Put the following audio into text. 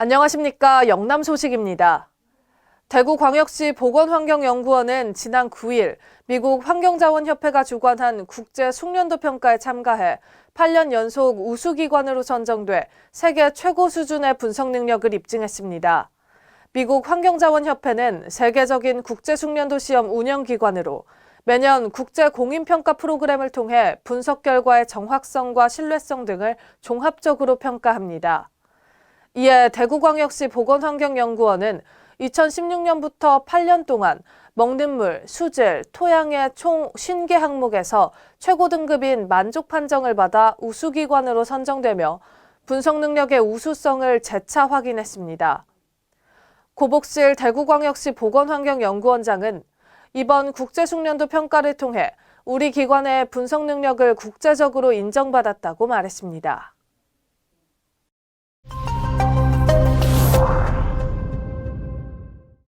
안녕하십니까. 영남 소식입니다. 대구광역시 보건환경연구원은 지난 9일 미국 환경자원협회가 주관한 국제 숙련도 평가에 참가해 8년 연속 우수기관으로 선정돼 세계 최고 수준의 분석 능력을 입증했습니다. 미국 환경자원협회는 세계적인 국제 숙련도 시험 운영기관으로 매년 국제 공인평가 프로그램을 통해 분석 결과의 정확성과 신뢰성 등을 종합적으로 평가합니다. 이에 대구광역시 보건환경연구원은 2016년부터 8년 동안 먹는 물, 수질, 토양의 총 50개 항목에서 최고 등급인 만족 판정을 받아 우수기관으로 선정되며 분석 능력의 우수성을 재차 확인했습니다. 고복실 대구광역시 보건환경연구원장은 이번 국제숙련도 평가를 통해 우리 기관의 분석 능력을 국제적으로 인정받았다고 말했습니다.